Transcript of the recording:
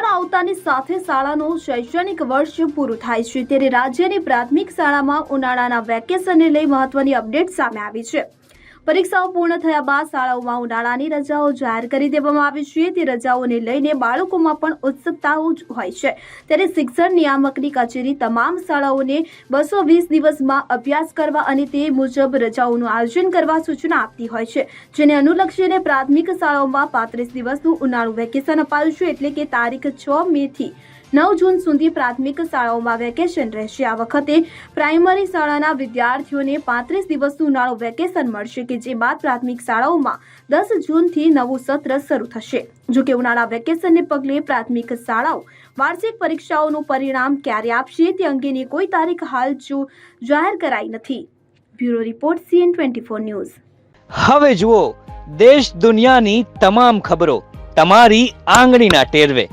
આવતાની સાથે શાળાનું શૈક્ષણિક વર્ષ પૂરું થાય છે. ત્યારે રાજ્યની પ્રાથમિક શાળામાં ઉનાળાના વેકેશનને લઈ મહત્વની અપડેટ સામે આવી છે. પરીક્ષાઓ પૂર્ણ થયા બાદ શાળાઓમાં ઉનાળાની રજાઓ જાહેર કરી દેવામાં આવી છે. તે રજાઓને લઈને બાળકોમાં પણ ઉત્સુકતાઓ હોય છે. ત્યારે શિક્ષણ નિયામકની કચેરી તમામ શાળાઓને બસો વીસ દિવસમાં અભ્યાસ કરવા અને તે મુજબ રજાઓનું આયોજન કરવા સૂચના આપતી હોય છે. જેને અનુલક્ષીને પ્રાથમિક શાળાઓમાં પાંત્રીસ દિવસનું ઉનાળુ વેકેશન અપાયું છે. એટલે કે તારીખ છ મે થી નવ જૂન સુધી પ્રાથમિક શાળાઓમાં વેકેશન રહેશે. આ વખતે પ્રાઇમરી શાળાના વિદ્યાર્થીઓને પાંત્રીસ દિવસનું ઉનાળુ વેકેશન મળશે કે જે બાદ પ્રાથમિક શાળાઓમાં દસ જૂનથી નવું સત્ર શરૂ થશે. જોકે ઉનાળા વેકેશનને પગલે પ્રાથમિક શાળાઓ વાર્ષિક પરીક્ષાઓનું પરિણામ ક્યારે આપશે તે અંગેની કોઈ તારીખ હાલ જો જાહેર કરાઈ નથી. Bureau report CN twenty four news. હવે જુઓ, દેશ દુનિયાની તમામ ખબરો તમારી આંગળીના ટેરવે.